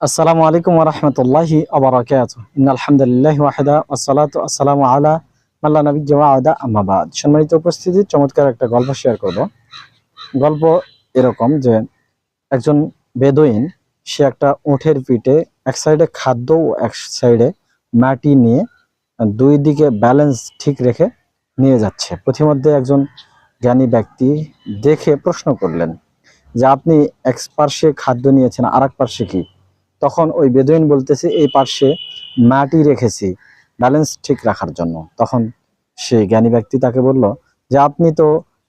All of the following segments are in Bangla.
আসসালামু আলাইকুম রহমতুল্লাহি আবরাকাত আলহামদুলিল্লাহ ওয়াহেদা আসসালাতু আসসালামু আলা মাল্লা নবী জওয়াদা আহমাবাদ সম্মানিত উপস্থিতি, চমৎকার একটা গল্প শেয়ার করব। গল্প এরকম যে একজন বেদুইন, সে একটা উঠের পিঠে এক সাইডে খাদ্য ও এক সাইডে মাটি নিয়ে দুই দিকে ব্যালেন্স ঠিক রেখে নিয়ে যাচ্ছে। প্রতিমধ্যে একজন জ্ঞানী ব্যক্তি দেখে প্রশ্ন করলেন যে, আপনি এক পার্শ্বে খাদ্য নিয়েছেন আর এক পার্শ্বে কি? তখন ওই বেদুইন বলতেছে, এই পার্শ্বে মাটি রেখেছি ব্যালেন্স ঠিক রাখার জন্য। তখন সেই জ্ঞানী ব্যক্তি তাকে বলল, যে আপনি তো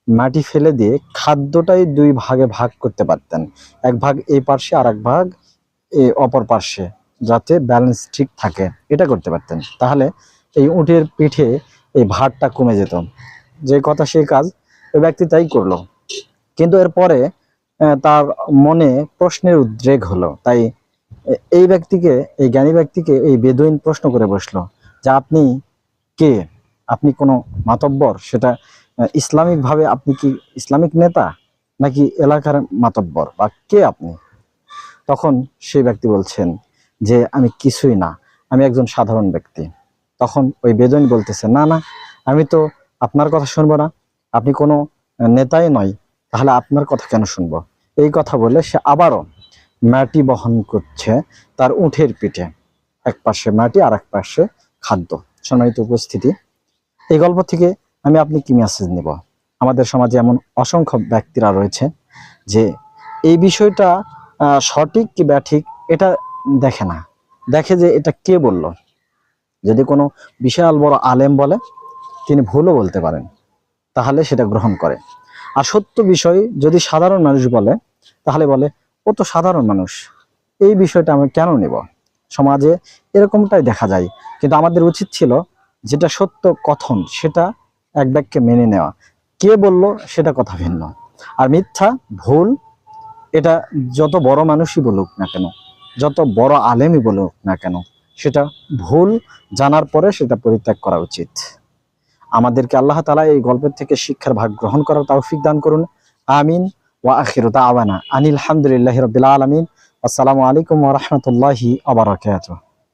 মাটি ফেলে দিয়ে খাদ্যটাই দুই ভাগে ভাগ করতে পারতেন, এক ভাগ এই পার্শ্বে আর এক ভাগ এই অপর পার্শ্বে, যাতে ব্যালেন্স ঠিক থাকে। এটা করতে পারতেন। তাহলে এই উটের পিঠে এই ভারটা কমে যেত। যে কথা সেই কাজ, ওই ব্যক্তি তাই করল। কিন্তু এরপরে তার মনে প্রশ্নের উদ্রেক হলো। তাই এই ব্যক্তিকে, এই জ্ঞানী ব্যক্তিকে এই বেদুইন প্রশ্ন করে বসল যে আপনি কে? আপনি কোনো মাতব্বর? সেটা ইসলামিকভাবে আপনি কি ইসলামিক নেতা? নাকি এলাকার মাতব্বর? বা কে আপনি? তখন সেই ব্যক্তি বলছেন যে, আমি কিছুই না, আমি একজন সাধারণ ব্যক্তি। তখন ওই বেদুইন বলতেছে, না না, আমি তো আপনার কথা শুনব না। আপনি কোনো নেতাই নয়, তাহলে আপনার কথা কেন শুনব? এই কথা বলে সে আবারও মাটি বহন করছে তার উঠের পিঠে। এক পাশে মাটি আর এক পাশে খাদ্য। সম্মানিত উপস্থিতি, এই গল্প থেকে আমি আপনি কি মেসেজ নেব? আমাদের সমাজে এমন অসংখ্য ব্যক্তিরা রয়েছে যে এই বিষয়টা সঠিক কি ব্যাঠিক এটা দেখে না। দেখে যে এটা কে বলল? যদি কোনো বিশাল বড় আলেম বলে, তিনি ভুলও বলতে পারেন। তাহলে সেটা গ্রহণ করে। আর সত্য বিষয় যদি সাধারণ মানুষ বলে, তাহলে বলে ও তো সাধারণ মানুষ। এই বিষয়টা আমি কেন নেব? সমাজে এরকমটাই দেখা যায়। কিন্তু আমাদের উচিত ছিল যেটা সত্য কথন, সেটা এক ব্যাগকে মেনে নেওয়া। কে বলল সেটা কথা ভিন্ন। আর মিথ্যা, ভুল, এটা যত বড় মানুষই বলুক না কেন, যত বড় আলেমই বলুক না কেন, সেটা ভুল জানার পরে সেটা পরিত্যাগ করা উচিত। আমাদেরকে আল্লাহ তালা এই গল্পের থেকে শিক্ষার ভাগ গ্রহণ করার তৌফিক দান করুন। আমিন। ওয়া আখিরু দাওয়ানা আনিল হামদুলিল্লাহি রাব্বিল আলামিন। আসসালামু আলাইকুম ওয়া রাহমাতুল্লাহি ওয়া বারাকাতুহু।